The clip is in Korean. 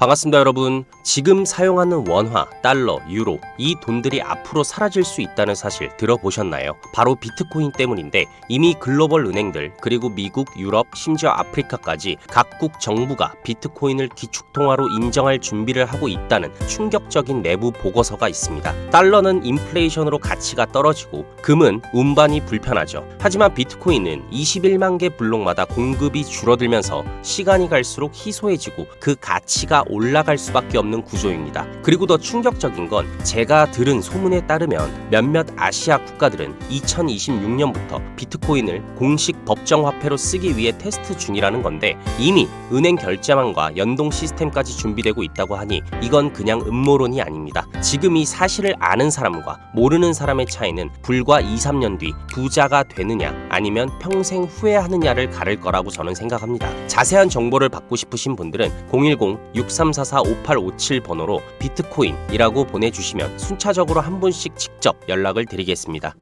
반갑습니다, 여러분. 지금 사용하는 원화, 달러, 유로, 이 돈들이 앞으로 사라질 수 있다는 사실 들어보셨나요? 바로 비트코인 때문인데 이미 글로벌 은행들, 그리고 미국, 유럽, 심지어 아프리카까지 각국 정부가 비트코인을 기축통화로 인정할 준비를 하고 있다는 충격적인 내부 보고서가 있습니다. 달러는 인플레이션으로 가치가 떨어지고 금은 운반이 불편하죠. 하지만 비트코인은 21만 개 블록마다 공급이 줄어들면서 시간이 갈수록 희소해지고 그 가치가 올라갈 수밖에 없는 구조입니다. 그리고 더 충격적인 건 제가 들은 소문에 따르면 몇몇 아시아 국가들은 2026년부터 비트코인을 공식 법정 화폐로 쓰기 위해 테스트 중이라는 건데 이미 은행 결제망과 연동 시스템까지 준비되고 있다고 하니 이건 그냥 음모론이 아닙니다. 지금 이 사실을 아는 사람과 모르는 사람의 차이는 불과 2, 3년 뒤 부자가 되느냐 아니면 평생 후회하느냐를 가를 거라고 저는 생각합니다. 자세한 정보를 받고 싶으신 분들은 010-6344-5857 번호로 비트코인이라고 보내주시면 순차적으로 한 분씩 직접 연락을 드리겠습니다.